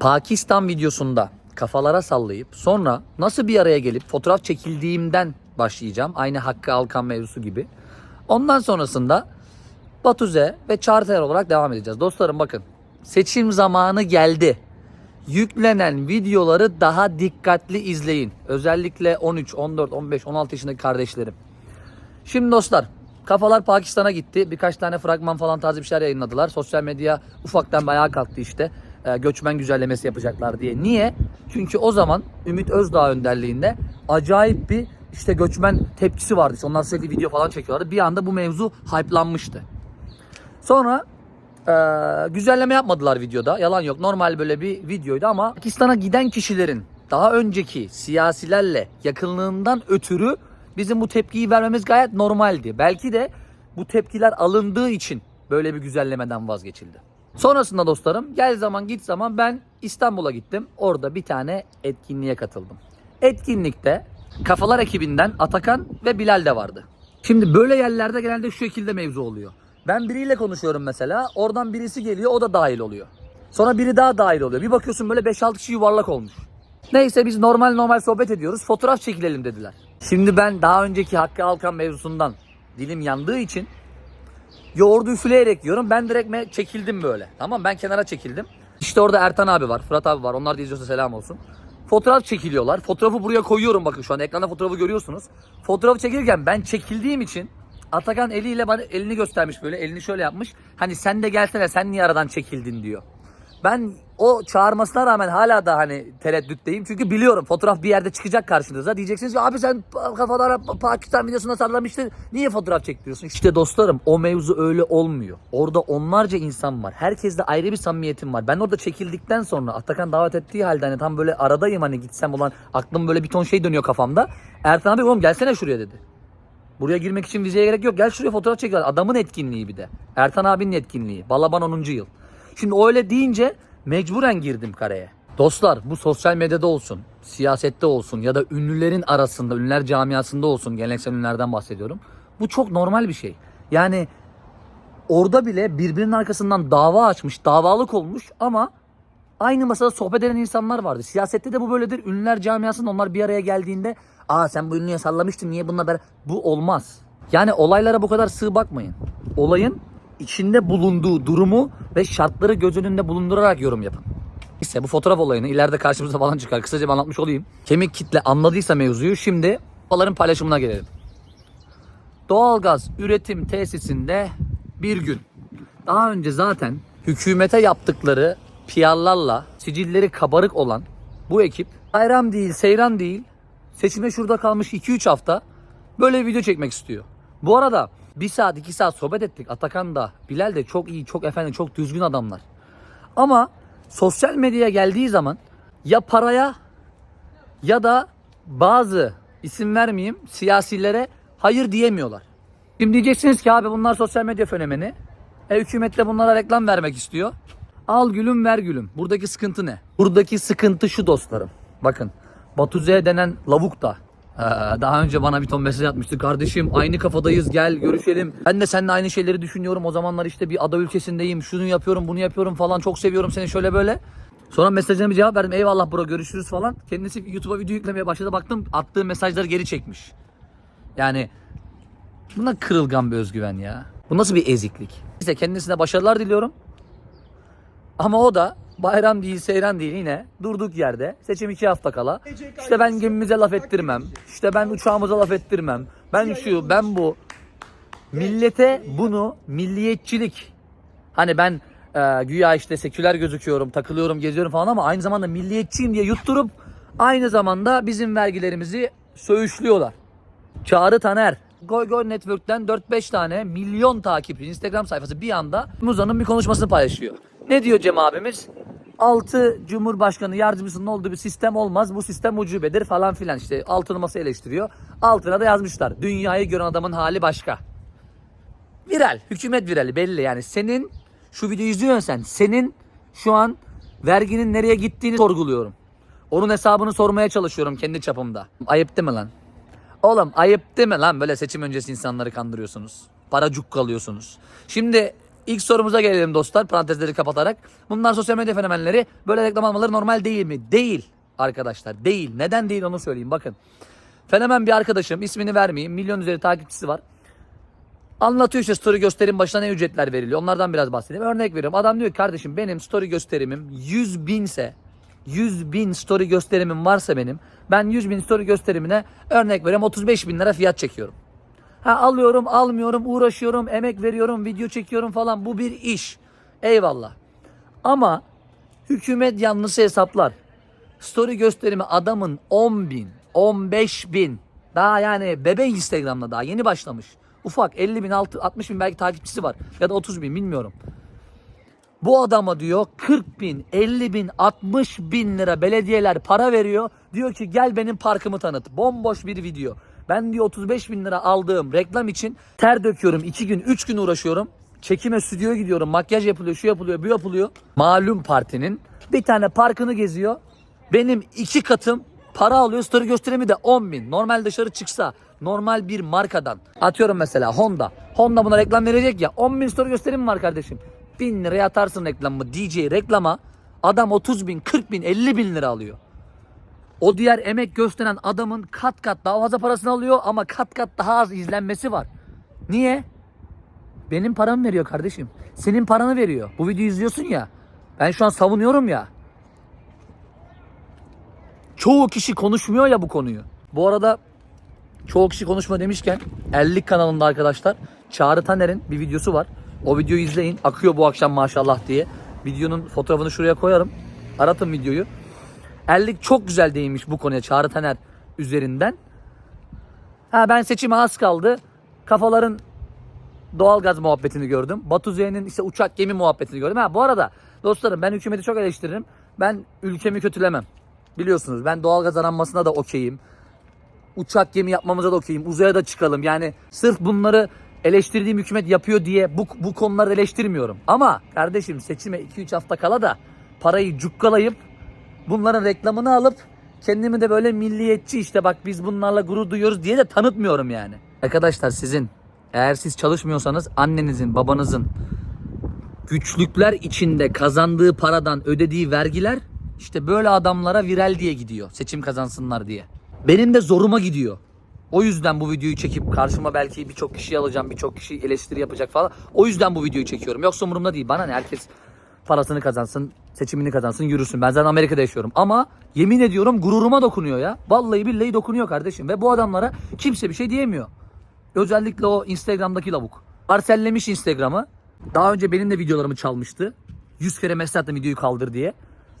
Pakistan videosunda kafalara sallayıp sonra nasıl bir araya gelip fotoğraf çekildiğimden başlayacağım. Aynı Hakkı Alkan mevzusu gibi. Ondan sonrasında Batuze ve Charter olarak devam edeceğiz. Dostlarım bakın seçim zamanı geldi. Yüklenen videoları daha dikkatli izleyin. Özellikle 13, 14, 15, 16 yaşındaki kardeşlerim. Şimdi dostlar kafalar Pakistan'a gitti. Birkaç tane fragman falan tarzı bir şeyler yayınladılar. Sosyal medya ufaktan bir ayağa kalktı işte. Ee, göçmen güzellemesi yapacaklar diye. Niye? Çünkü o zaman Ümit Özdağ önderliğinde acayip bir işte göçmen tepkisi vardı. İşte onlar sürekli video falan çekiyorlardı. Bir anda bu mevzu hype'lanmıştı. Sonra eee, güzelleme yapmadılar videoda. Yalan yok. Normal böyle bir videoydu ama Pakistan'a giden kişilerin daha önceki siyasilerle yakınlığından ötürü bizim bu tepkiyi vermemiz gayet normaldi. Belki de bu tepkiler alındığı için böyle bir güzellemeden vazgeçildi. Sonrasında dostlarım gel zaman git zaman ben İstanbul'a gittim. Orada bir tane etkinliğe katıldım. Etkinlikte Kafalar ekibinden Atakan ve Bilal de vardı. Şimdi böyle yerlerde genelde şu şekilde mevzu oluyor. Ben biriyle konuşuyorum mesela. Oradan birisi geliyor o da dahil oluyor. Sonra biri daha dahil oluyor. Bir bakıyorsun böyle 5-6 kişi yuvarlak olmuş. Neyse biz normal normal sohbet ediyoruz. Fotoğraf çekilelim dediler. Şimdi ben daha önceki Hakkı Alkan mevzusundan dilim yandığı için yoğurdu üfleyerek yiyorum. Ben direkt me- çekildim böyle. Tamam ben kenara çekildim. İşte orada Ertan abi var, Fırat abi var. Onlar da izliyorsa selam olsun. Fotoğraf çekiliyorlar. Fotoğrafı buraya koyuyorum bakın şu an ekranda fotoğrafı görüyorsunuz. Fotoğrafı çekilirken ben çekildiğim için Atakan eliyle bana elini göstermiş böyle. Elini şöyle yapmış. Hani sen de gelsene sen niye aradan çekildin diyor. Ben o çağırmasına rağmen hala da hani tereddütteyim. Çünkü biliyorum fotoğraf bir yerde çıkacak karşınıza. Diyeceksiniz ki abi sen kafalara Pakistan videosunda sallamıştın. Niye fotoğraf çektiriyorsun? İşte dostlarım o mevzu öyle olmuyor. Orada onlarca insan var. Herkesle ayrı bir samimiyetim var. Ben orada çekildikten sonra Atakan davet ettiği halde hani tam böyle aradayım hani gitsem olan aklım böyle bir ton şey dönüyor kafamda. Ertan abi oğlum gelsene şuraya dedi. Buraya girmek için vizeye gerek yok. Gel şuraya fotoğraf çekelim. Adamın etkinliği bir de. Ertan abinin etkinliği. Balaban 10. yıl. Şimdi öyle deyince mecburen girdim kareye. Dostlar bu sosyal medyada olsun, siyasette olsun ya da ünlülerin arasında, ünlüler camiasında olsun, geleneksel ünlülerden bahsediyorum. Bu çok normal bir şey. Yani orada bile birbirinin arkasından dava açmış, davalık olmuş ama aynı masada sohbet eden insanlar vardı. Siyasette de bu böyledir. Ünlüler camiasında onlar bir araya geldiğinde aa sen bu ünlüye sallamıştın niye bununla beraber... Bu olmaz. Yani olaylara bu kadar sığ bakmayın. Olayın içinde bulunduğu durumu ve şartları göz önünde bulundurarak yorum yapın. İşte bu fotoğraf olayını ileride karşımıza falan çıkar. Kısaca anlatmış olayım. Kemik kitle anladıysa mevzuyu şimdi kafaların paylaşımına gelelim. Doğalgaz üretim tesisinde bir gün. Daha önce zaten hükümete yaptıkları PR'larla sicilleri kabarık olan bu ekip bayram değil, seyran değil, seçime şurada kalmış 2-3 hafta böyle video çekmek istiyor. Bu arada bir saat iki saat sohbet ettik. Atakan da Bilal de çok iyi, çok efendi, çok düzgün adamlar. Ama sosyal medyaya geldiği zaman ya paraya ya da bazı isim vermeyeyim siyasilere hayır diyemiyorlar. Şimdi diyeceksiniz ki abi bunlar sosyal medya fenomeni. E, hükümet de bunlara reklam vermek istiyor. Al gülüm ver gülüm. Buradaki sıkıntı ne? Buradaki sıkıntı şu dostlarım. Bakın Batu Z denen lavuk da daha önce bana bir ton mesaj atmıştı. Kardeşim aynı kafadayız gel görüşelim. Ben de seninle aynı şeyleri düşünüyorum. O zamanlar işte bir ada ülkesindeyim. Şunu yapıyorum bunu yapıyorum falan. Çok seviyorum seni şöyle böyle. Sonra mesajına bir cevap verdim. Eyvallah bro görüşürüz falan. Kendisi YouTube'a video yüklemeye başladı. Baktım attığı mesajları geri çekmiş. Yani buna kırılgan bir özgüven ya. Bu nasıl bir eziklik? İşte kendisine başarılar diliyorum. Ama o da bayram değil, seyran değil yine durduk yerde. Seçim iki hafta kala. İşte ben gemimize laf ettirmem. İşte ben uçağımıza laf ettirmem. Ben şu, ben bu. Millete bunu milliyetçilik. Hani ben e, güya işte seküler gözüküyorum, takılıyorum, geziyorum falan ama aynı zamanda milliyetçiyim diye yutturup aynı zamanda bizim vergilerimizi söğüşlüyorlar. Çağrı Taner. Goy Network'ten 4-5 tane milyon takipçi Instagram sayfası bir anda Muza'nın bir konuşmasını paylaşıyor. Ne diyor Cem abimiz? 6 Cumhurbaşkanı yardımcısının olduğu bir sistem olmaz. Bu sistem ucubedir falan filan işte altını masa eleştiriyor. Altına da yazmışlar. Dünyayı gören adamın hali başka. Viral. Hükümet virali belli yani. Senin şu videoyu izliyorsun sen. Senin şu an verginin nereye gittiğini sorguluyorum. Onun hesabını sormaya çalışıyorum kendi çapımda. Ayıp değil mi lan? Oğlum ayıp değil mi lan böyle seçim öncesi insanları kandırıyorsunuz. Para cukkalıyorsunuz. Şimdi İlk sorumuza gelelim dostlar parantezleri kapatarak. Bunlar sosyal medya fenomenleri. Böyle reklam almaları normal değil mi? Değil arkadaşlar değil. Neden değil onu söyleyeyim bakın. Fenomen bir arkadaşım ismini vermeyeyim. Milyon üzeri takipçisi var. Anlatıyor işte story gösterim başına ne ücretler veriliyor. Onlardan biraz bahsedeyim. Örnek veriyorum. Adam diyor kardeşim benim story gösterimim 100 binse 100 bin story gösterimim varsa benim ben 100 bin story gösterimine örnek veriyorum 35 bin lira fiyat çekiyorum. Ha alıyorum almıyorum uğraşıyorum emek veriyorum video çekiyorum falan bu bir iş. Eyvallah. Ama hükümet yanlısı hesaplar. Story gösterimi adamın 10 bin, 15 bin. Daha yani bebe Instagram'da daha yeni başlamış. Ufak 50 bin, 60 bin belki takipçisi var. Ya da 30 bin bilmiyorum. Bu adama diyor 40 bin, 50 bin, 60 bin lira belediyeler para veriyor. Diyor ki gel benim parkımı tanıt. Bomboş bir video. Ben diyor 35 bin lira aldığım reklam için ter döküyorum. 2 gün, 3 gün uğraşıyorum. Çekime stüdyoya gidiyorum. Makyaj yapılıyor, şu yapılıyor, bu yapılıyor. Malum partinin bir tane parkını geziyor. Benim iki katım para alıyor. Story gösterimi de 10 bin. Normal dışarı çıksa normal bir markadan atıyorum mesela Honda. Honda buna reklam verecek ya 10 bin story gösterim var kardeşim. 1000 liraya atarsın reklamı DJ reklama adam 30 bin 40 bin 50 bin lira alıyor. O diğer emek gösteren adamın kat kat daha fazla parasını alıyor ama kat kat daha az izlenmesi var. Niye? Benim paramı veriyor kardeşim. Senin paranı veriyor. Bu videoyu izliyorsun ya. Ben şu an savunuyorum ya. Çoğu kişi konuşmuyor ya bu konuyu. Bu arada çoğu kişi konuşma demişken 50 kanalında arkadaşlar Çağrı Taner'in bir videosu var. O videoyu izleyin. Akıyor bu akşam maşallah diye. Videonun fotoğrafını şuraya koyarım. Aratın videoyu. Erlik çok güzel değinmiş bu konuya Çağrı Taner üzerinden. Ha ben seçime az kaldı. Kafaların doğalgaz muhabbetini gördüm. Batu Z'nin işte uçak gemi muhabbetini gördüm. Ha bu arada dostlarım ben hükümeti çok eleştiririm. Ben ülkemi kötülemem. Biliyorsunuz ben doğalgaz aranmasına da okeyim. Uçak gemi yapmamıza da okeyim. Uzaya da çıkalım. Yani sırf bunları eleştirdiğim hükümet yapıyor diye bu, bu konuları eleştirmiyorum. Ama kardeşim seçime 2-3 hafta kala da parayı cukkalayıp bunların reklamını alıp kendimi de böyle milliyetçi işte bak biz bunlarla gurur duyuyoruz diye de tanıtmıyorum yani. Arkadaşlar sizin eğer siz çalışmıyorsanız annenizin babanızın güçlükler içinde kazandığı paradan ödediği vergiler işte böyle adamlara viral diye gidiyor. Seçim kazansınlar diye. Benim de zoruma gidiyor. O yüzden bu videoyu çekip karşıma belki birçok kişi alacağım, birçok kişi eleştiri yapacak falan. O yüzden bu videoyu çekiyorum. Yoksa umurumda değil. Bana ne herkes parasını kazansın, seçimini kazansın, yürüsün. Ben zaten Amerika'da yaşıyorum. Ama yemin ediyorum gururuma dokunuyor ya. Vallahi billahi dokunuyor kardeşim. Ve bu adamlara kimse bir şey diyemiyor. Özellikle o Instagram'daki lavuk. Parsellemiş Instagram'ı. Daha önce benim de videolarımı çalmıştı. 100 kere mesaj attım videoyu kaldır diye.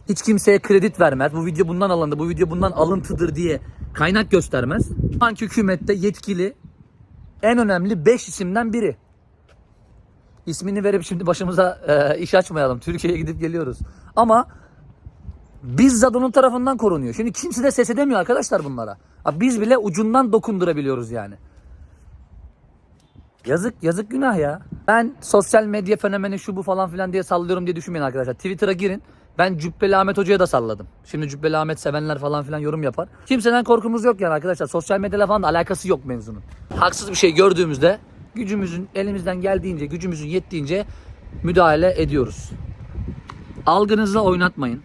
Hiç kimseye kredi vermez. Bu video bundan alındı, bu video bundan alıntıdır diye kaynak göstermez. Şu anki hükümette yetkili en önemli 5 isimden biri. İsmini verip şimdi başımıza e, iş açmayalım. Türkiye'ye gidip geliyoruz. Ama bizzat onun tarafından korunuyor. Şimdi kimse de ses edemiyor arkadaşlar bunlara. Ha, Biz bile ucundan dokundurabiliyoruz yani. Yazık yazık günah ya. Ben sosyal medya fenomeni şu bu falan filan diye sallıyorum diye düşünmeyin arkadaşlar. Twitter'a girin. Ben Cübbeli Ahmet Hoca'ya da salladım. Şimdi Cübbeli Ahmet sevenler falan filan yorum yapar. Kimseden korkumuz yok yani arkadaşlar. Sosyal medyayla falan da alakası yok mevzunun. Haksız bir şey gördüğümüzde gücümüzün elimizden geldiğince, gücümüzün yettiğince müdahale ediyoruz. Algınızla oynatmayın.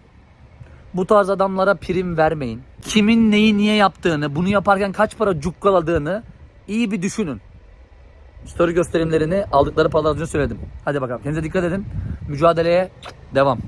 Bu tarz adamlara prim vermeyin. Kimin neyi niye yaptığını, bunu yaparken kaç para cukkaladığını iyi bir düşünün. Story gösterimlerini aldıkları paralar söyledim. Hadi bakalım kendinize dikkat edin. Mücadeleye devam.